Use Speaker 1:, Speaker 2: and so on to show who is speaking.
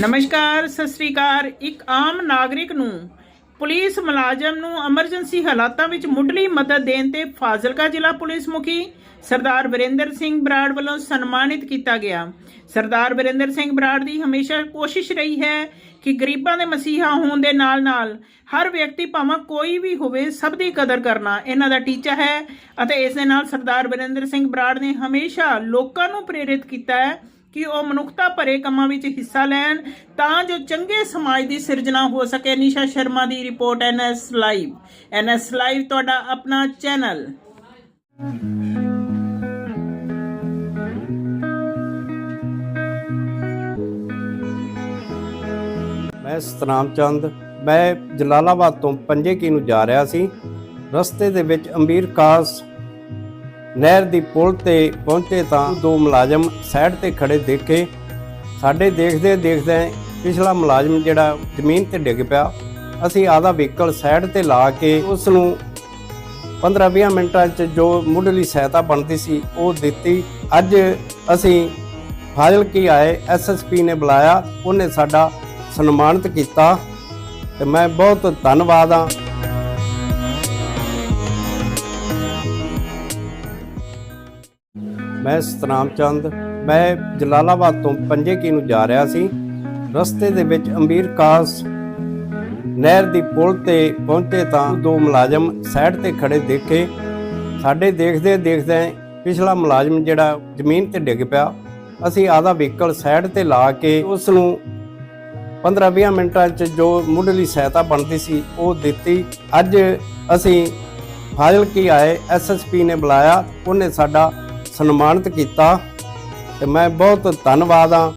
Speaker 1: ਨਮਸਕਾਰ, ਸਤਿ ਸ੍ਰੀ ਅਕਾਲ। ਇੱਕ ਆਮ ਨਾਗਰਿਕ ਨੂੰ ਪੁਲਿਸ ਮੁਲਾਜ਼ਮ ਨੂੰ ਐਮਰਜੈਂਸੀ ਹਾਲਾਤਾਂ ਵਿੱਚ ਮੁੱਢਲੀ ਮਦਦ ਦੇਣ ਤੇ ਫਾਜ਼ਿਲਕਾ ਜ਼ਿਲ੍ਹਾ ਪੁਲਿਸ ਮੁਖੀ ਸਰਦਾਰ ਵਰਿੰਦਰ ਸਿੰਘ ਬਰਾੜ ਵੱਲੋਂ ਸਨਮਾਨਿਤ ਕੀਤਾ ਗਿਆ। ਸਰਦਾਰ ਵਰਿੰਦਰ ਸਿੰਘ ਬਰਾੜ ਦੀ ਹਮੇਸ਼ਾ ਕੋਸ਼ਿਸ਼ ਰਹੀ ਹੈ ਕਿ ਗਰੀਬਾਂ ਦੇ ਮਸੀਹਾ ਹੋਣ ਦੇ ਨਾਲ-ਨਾਲ ਹਰ ਵਿਅਕਤੀ ਭਾਵੇਂ ਕੋਈ ਵੀ ਹੋਵੇ ਸਭ ਦੀ ਕਦਰ ਕਰਨਾ ਇਹਨਾਂ ਦਾ ਟੀਚਾ ਹੈ ਅਤੇ ਇਸ ਦੇ ਨਾਲ ਸਰਦਾਰ ਵਰਿੰਦਰ ਸਿੰਘ ਬਰਾੜ ਨੇ ਹਮੇਸ਼ਾ ਲੋਕਾਂ ਨੂੰ ਪ੍ਰੇਰਿਤ ਕੀਤਾ ਹੈ ਕਿ ਉਹ ਮਨੁੱਖਤਾ ਭਰੇ ਕੰਮਾਂ ਵਿੱਚ ਹਿੱਸਾ ਲੈਣ, ਤਾਂ ਜੋ ਚੰਗੇ ਸਮਾਜ ਦੀ ਸਿਰਜਣਾ ਹੋ ਸਕੇ। ਨਿਸ਼ਾ ਸ਼ਰਮਾ ਦੀ report NS live. NS live ਤੁਹਾਡਾ ਆਪਣਾ ਚੈਨਲ।
Speaker 2: ਮੈਂ ਸਤਨਾਮ ਚੰਦ। ਮੈਂ ਜਲਾਲਾਬਾਦ ਤੋਂ ਪੰਜੇ ਕੀ ਨੂੰ ਜਾ ਰਿਹਾ ਸੀ। ਰਸਤੇ ਦੇ ਵਿੱਚ ਅਮੀਰ ਕਾਸ ਨਹਿਰ ਦੀ ਪੁਲ ਤੇ ਪਹੁੰਚੇ ਤਾਂ ਦੋ ਮੁਲਾਜ਼ਮ ਸਾਈਡ ਤੇ ਖੜੇ ਦੇਖੇ ਸਾਡੇ ਦੇਖਦੇ ਦੇਖਦੇ ਪਿਛਲਾ ਮੁਲਾਜ਼ਮ ਜਿਹੜਾ ਜ਼ਮੀਨ ਤੇ ਡਿੱਗ ਪਿਆ। ਅਸੀਂ ਆਦਾ ਵਹੀਕਲ ਸਾਈਡ ਤੇ ਲਾ ਕੇ ਉਸ ਨੂੰ 15-20 ਮਿੰਟਾਂ 'ਚ ਜੋ ਮੁੱਢਲੀ ਸਹਾਇਤਾ ਬਣਦੀ ਸੀ ਉਹ ਦਿੱਤੀ। ਅੱਜ ਅਸੀਂ ਫਾਜ਼ਿਲ ਕੀ ਆਏ ਐਸਐਸਪੀ ਨੇ ਬੁਲਾਇਆ, ਉਹਨੇ ਸਾਡਾ ਸਨਮਾਨਿਤ ਕੀਤਾ ਤੇ ਮੈਂ ਬਹੁਤ ਧੰਨਵਾਦ ਹਾਂ ਮੈਂ ਸਤਨਾਮ ਚੰਦ, ਮੈਂ ਜਲਾਲਾਬਾਦ ਤੋਂ ਪੰਜੇ ਕੀ ਨੂੰ ਜਾ ਰਿਹਾ ਸੀ। ਰਸਤੇ ਦੇ ਵਿੱਚ ਅੰਬੀਰ ਕਾਸ ਨਹਿਰ ਦੀ ਪੁਲ ਤੇ ਪਹੁੰਚੇ ਤਾਂ ਦੋ ਮੁਲਾਜ਼ਮ ਸਾਈਡ ਤੇ ਖੜੇ ਦੇਖੇ। ਸਾਡੇ ਦੇਖਦੇ ਦੇਖਦੇ ਪਿਛਲਾ ਮੁਲਾਜ਼ਮ ਜਿਹੜਾ ਜ਼ਮੀਨ ਤੇ ਡਿੱਗ ਪਿਆ। ਅਸੀਂ ਆਦਾ ਵਹੀਕਲ ਸਾਈਡ ਤੇ ਲਾ ਕੇ ਉਸ ਨੂੰ 15-20 ਮਿੰਟਾਂ 'ਚ ਜੋ ਮੁੱਢਲੀ ਸਹਾਇਤਾ ਬਣਦੀ ਸੀ ਉਹ ਦਿੱਤੀ। ਅੱਜ ਅਸੀਂ ਫਾਜ਼ਿਲ ਕੀ ਆਏ ਐਸਐਸਪੀ ਨੇ ਬੁਲਾਇਆ, ਉਹਨੇ ਸਾਡਾ ਸਨਮਾਨਿਤ ਕੀਤਾ ਤੇ ਮੈਂ ਬਹੁਤ ਧੰਨਵਾਦ ਹਾਂ।